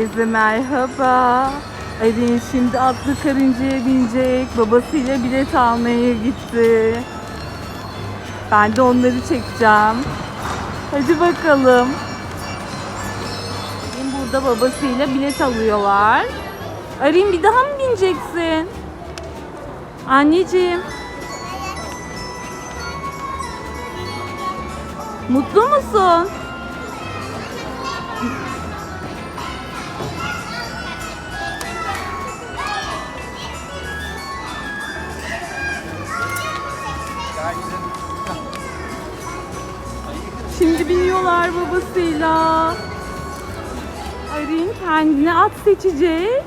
Herkese merhaba. Arin şimdi atlı karıncaya binecek. Babasıyla bilet almaya gitti. Ben de onları çekeceğim. Hadi bakalım. Arin burada babasıyla bilet alıyorlar. Arin bir daha mı bineceksin? Anneciğim. Mutlu musun? Şimdi biniyorlar babasıyla. Arin kendine at seçecek.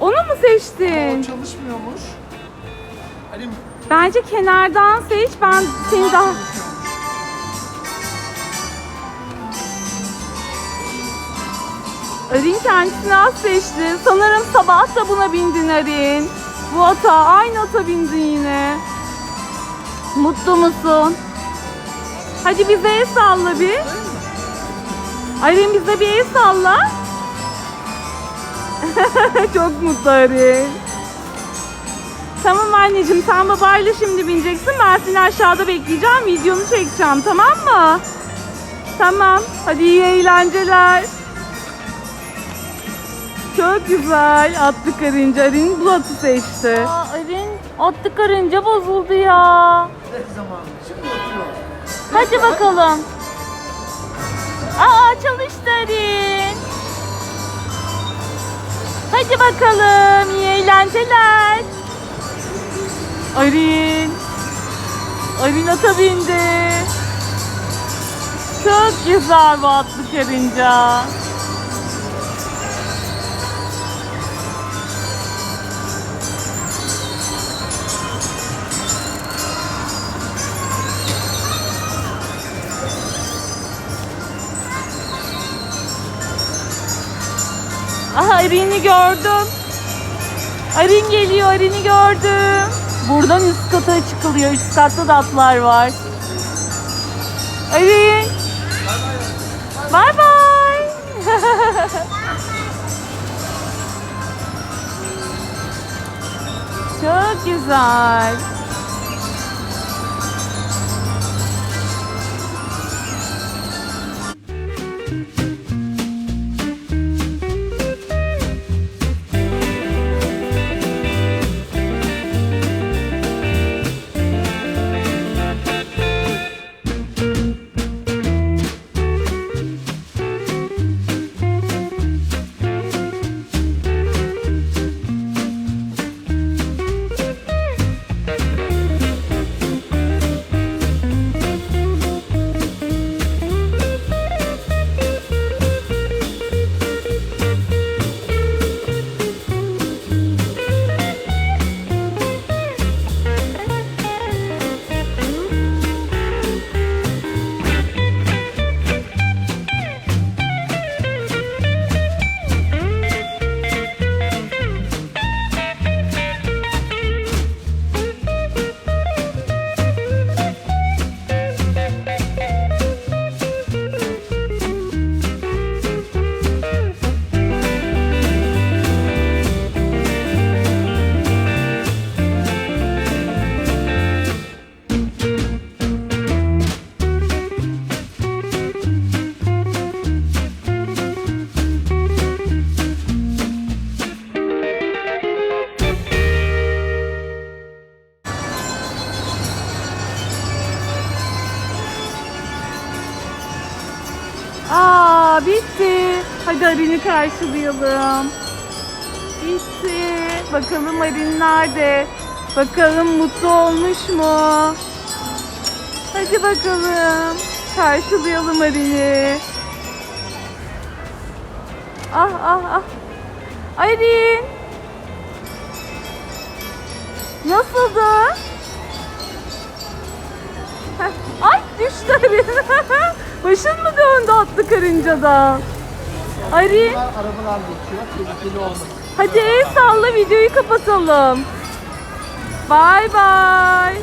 Onu mu seçtin? O çalışmıyormuş. Hani Bence kenardan seç. Ben seni daha... Arin kendisine at seçti. Sanırım sabah da buna bindin Arin. Bu ata, aynı ata bindin yine. Mutlu musun? Hadi bize el salla bir. Arin bize bir el salla. Çok mutlu Arin. Tamam anneciğim sen babayla şimdi bineceksin. Ben seni aşağıda bekleyeceğim. Videonu çekeceğim tamam mı? Tamam. Hadi iyi eğlenceler. Çok güzel. Atlı karınca. Arin bu atı seçti. Aa, Arin atlı karınca bozuldu ya. Ne zaman? Şimdi oturuyor. Hadi bakalım. Aa çalıştı Arin. Hadi bakalım. İyi eğlenceler. Arin. Arin ata bindi. Çok güzel bu atlı karınca. Aha Arin'i gördüm. Arin geliyor, Arin'i gördüm. Buradan üst kata çıkılıyor. Üst katta da atlar var. Arin. Bye bye. Çok güzel. Aa bitti. Hadi Arin'i karşılayalım. Bitti. Bakalım Arin nerede? Bakalım mutlu olmuş mu? Hadi bakalım. Karşılayalım Arin'i. Ah ah ah. Arin. Nasıldı? Ay düştü Arin. Başın mı döndü atlı karıncadan? Arin. Bunlar arabalar geçiyor. Tehlikeli olmasın. Hadi el salla videoyu kapatalım. Bay bay.